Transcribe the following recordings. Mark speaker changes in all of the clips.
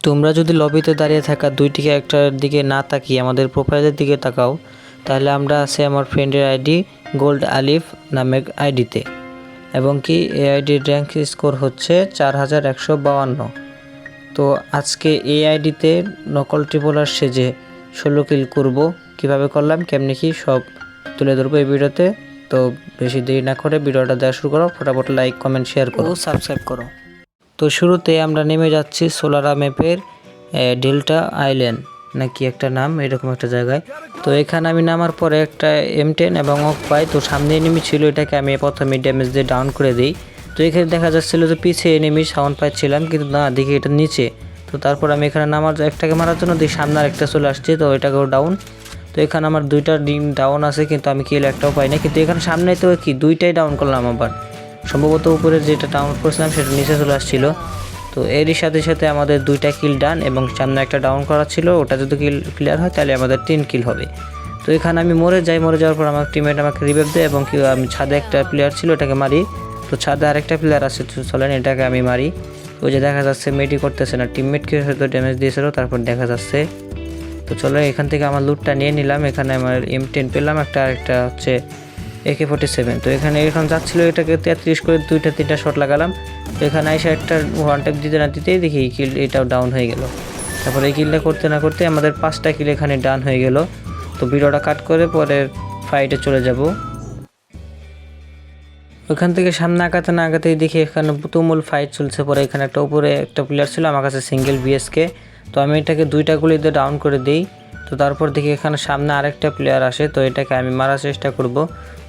Speaker 1: তোমরা যদি লবিতে দাঁড়িয়ে থাকা দুইটি ক্যারেক্টার দিকে না তাকিয়ে আমাদের প্রোফাইলের দিকে তাকাও, তাহলে আমরা আছি আমার ফ্রেন্ডের আইডি গোল্ড আলিফ নামের আইডিতে এবং কি এই আইডির র্যাঙ্ক স্কোর হচ্ছে চার হাজার একশো বাউান্ন তো আজকে এই আইডিতে নকল ট্রিপলার সেজে ষোলো কিল করব। কীভাবে করলাম, কেমনি কি সব তুলে ধরবো এই ভিডিওতে। তো বেশি দেরি না করে ভিডিওটা দেওয়া শুরু করো, ফটাফট লাইক কমেন্ট শেয়ার করো। সাবস্ক্রাইব করো। তো শুরুতে আমরা নেমে যাচ্ছি সোলারা ম্যাপের ডেল্টা আইল্যান্ড, নাকি একটা নাম, এরকম একটা জায়গায়। তো এখানে আমি নামার পরে একটা এম টেন এবং ওক পাই, তো সামনে এনিমি ছিল এটাকে আমি প্রথমে ড্যামেজ দিয়ে ডাউন করে দিই। তো এখানে দেখা যাচ্ছিল যে পিছিয়ে এনিমি সাউন্ড পাচ্ছিলাম কিন্তু না, দেখি এটা নিচে। তো তারপর আমি এখানে নামার একটাকে মারার জন্য দিই, সামনে একটা চলে আসছে, তো এটাকেও ডাউন। তো এখানে আমার দুইটা ডিম ডাউন আছে, কিন্তু আমি কিল একটাও পাই না কিন্তু এখানে সামনে তো কি, দুইটাই ডাউন করলাম আবার। সম্ভবত উপরে যেটা ডাউন করছিলাম সেটা নিচে চলে আসছিল। তো এরই সাথে সাথে আমাদের দুইটা কিল ডান এবং সামনে একটা ডাউন করা ছিল, ওটা যদি কিল ক্লিয়ার হয় তাহলে আমাদের তিন কিল হবে। তো এখানে আমি মরে যাই, মরে যাওয়ার পর আমার টিমমেট আমাকে রিভাইভ দেয় এবং আমি ছাদে একটা প্লেয়ার ছিল, ওটাকে মারি। তো ছাদে আরেকটা প্লেয়ার আছে চলেন এটাকে আমি মারি। ওই যে দেখা যাচ্ছে মেডি করতেছে না টিমমেটকে হয়তো ড্যামেজ দিয়েছিল, তারপর দেখা যাচ্ছে। তো চলো এখান থেকে আমার লুটটা নিয়ে নিলাম, এখানে আমার এম টেন পেলাম, একটা, আরেকটা হচ্ছে একে ফোর্টি সেভেন তো এখানে এখন যাচ্ছিল এটাকে তেত্রিশ করে দুইটা, তিনটা শট লাগালাম। তো এখানে এসে একটা ওয়ান টাইপ দিতে না দিতেই দেখি এই কিল এটাও ডাউন হয়ে গেল। তারপরে এই কিলটা করতে না করতে আমাদের পাঁচটা কিল এখানে ডাউন হয়ে গেল। তো ভিডিওটা কাট করে পরে ফাইটে চলে যাব। ওখান থেকে সামনে আগাতে না আগাতেই দেখি এখানে তুমুল ফাইট চলছে। পরে এখানে একটা উপরে একটা প্লেয়ার ছিল, আমার কাছে সিঙ্গেল বিএসকে তো আমি এটাকে দুইটা গুলি দিয়ে ডাউন করে দিই। তো তারপর দেখি এখানে সামনে আরেকটা প্লেয়ার আসে, তো এটাকে আমি মারার চেষ্টা করব।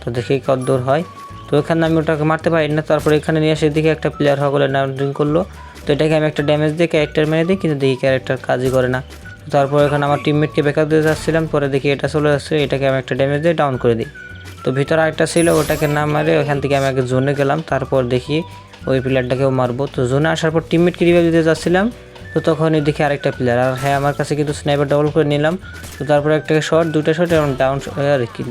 Speaker 1: তো দেখি কত দূর হয়। তো এখানে আমি ওটাকে মারতে পারি না, তারপর এখানে নিয়ে এসে দেখি একটা প্লেয়ার হগলে নাউন্ডিং করল। তো এটাকে আমি একটা ড্যামেজ দিয়ে ক্যারেক্টার মেরে দিই, কিন্তু দেখি ক্যারেক্টার কাজই করে না। তারপর এখানে আমার টিমমেটকে বেকার দিয়ে যাচ্ছিলাম, পরে দেখি এটা চলে আসছে, এটাকে আমি একটা ড্যামেজ দিয়ে ডাউন করে দিই। তো ভিতরে আরেকটা ছিল, ওটাকে না মারে ওখান থেকে আমি আগে জোনে গেলাম, তারপর দেখি ওই প্লেয়ারটাকেও মারবো। তো জোনে আসার পর টিমমেটকে রিভাইভ দিতে যাচ্ছিলাম। তো তখনই দেখি আরেকটা প্লেয়ার আর হ্যাঁ আমার কাছে কিন্তু স্নাইপার ডবল করে নিলাম। তো তারপর একটা শট দুটা শট এবং ডাউন আর কি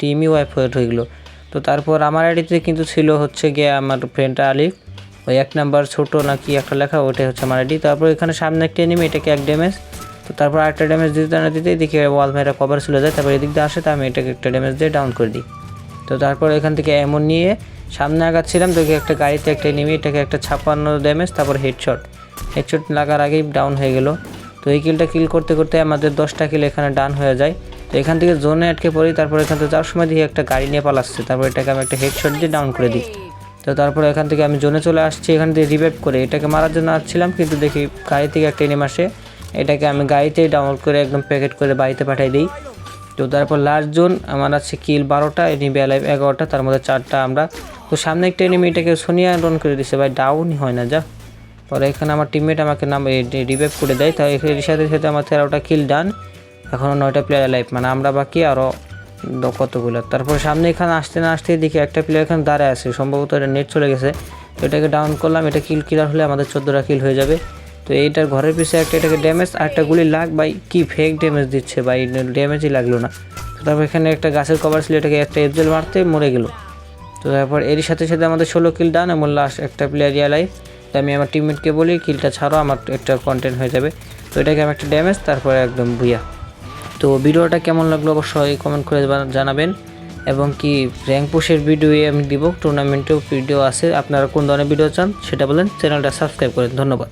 Speaker 1: টিমই ওয়াইফ হয়ে গেলো তো তারপর আমার আইডিতে কিন্তু ছিল হচ্ছে গিয়ে আমার ফ্রেন্ড আলিফ। ওই এক নাম্বার ছোটো নাকি একটা লেখা, ওটাই হচ্ছে আমার আইডি তারপর এখানে সামনে একটা এনিমি এটাকে এক ড্যামেজ তো তারপর আরেকটা ড্যামেজ দিতে না দিতেই দেখি ওয়াল মেয়েরা কভার চলে যায়। তারপর এদিক দিয়ে আসে, তো আমি এটাকে একটা ড্যামেজ দিয়ে ডাউন করে দিই। তো তারপর এখান থেকে এমন নিয়ে সামনে আগাচ্ছিলাম। দেখি একটা গাড়িতে একটা এনিমি এটাকে একটা ছাপ্পান্ন ড্যামেজ তারপর হেডশট হেডশট লাগার আগেই ডাউন হয়ে গেল। তো এই কিলটা কিল করতে করতে আমাদের দশটা কিল এখানে ডান হয়ে যায়। তো এখান থেকে জোনে আটকে পড়ি, তারপর এখান থেকে যাওয়ার সময় দিয়ে একটা গাড়ি নিয়ে পালাচ্ছে। তারপর এটাকে আমি একটা হেডশট দিয়ে ডাউন করে দিই। তো তারপর এখান থেকে আমি জোনে চলে আসছি, এখান থেকে রিভাইভ করে। এটাকে মারার জন্য আসছিলাম, কিন্তু দেখি গাড়ি থেকে একটা এনিম আসে। এটাকে আমি গাড়িতেই ডাউনলোড করে একদম প্যাকেট করে বাড়িতে পাঠিয়ে দিই। তো তারপর লাস্ট জোন আমার আছে কিল বারোটা এনিমি অ্যালাইভ এগারোটা, তার মধ্যে চারটা আমরা। তো সামনে একটা এনিমি এটাকে সোনিয়া রন করে দিচ্ছে ভাই ডাউনই হয় না, যা। পরে এখানে আমার টিমমেট আমাকে নাম রিভাইভ করে দেয়। তাই এর সাথে সাথে আমার তেরোটা কিল ডান এখনও নয়টা প্লেয়ার লাইফ মানে আমরা বাকি আরও কতগুলো। তারপর সামনে এখানে আসতে না আসতেই দেখি একটা প্লেয়ার এখানে দাঁড়ায় আছে। সম্ভবত এটা নেট চলে গেছে। এটাকে ডাউন করলাম, এটা কিল কিলার হলে আমাদের চোদ্দোটা কিল হয়ে যাবে। তো এইটার ঘরের পিছিয়ে একটা এটাকে ড্যামেজ আর একটা গুলি লাগ বাই কি ফেক ড্যামেজ দিচ্ছে বাই ড্যামেজই লাগল না। তারপর এখানে একটা গাছের কভার ছিল, এটাকে একটা এফজেল মারতে মরে গেল। তো তারপর এরই সাথে সাথে আমাদের ষোলো কিল ডান এবং লাস্ট একটা প্লেয়ার ইয়ালাই তো আমি আমার টিমমেটকে বলি কিলটা ছাড়ো, আমার একটা কন্টেন্ট হয়ে যাবে। তো এটাকে আমি একটা ড্যামেজ তারপরে একদম ভুইয়া। তো ভিডিওটা কেমন লাগল অবশ্যই কমেন্ট করে জানাবেন। এবং কি র্যাঙ্ক পুশের ভিডিও আমি দিব টুর্নামেন্টেও ভিডিও আছে। আপনারা কোন ধরনের ভিডিও চান, সেটা বলেন চ্যানেলটা সাবস্ক্রাইব করেন। ধন্যবাদ।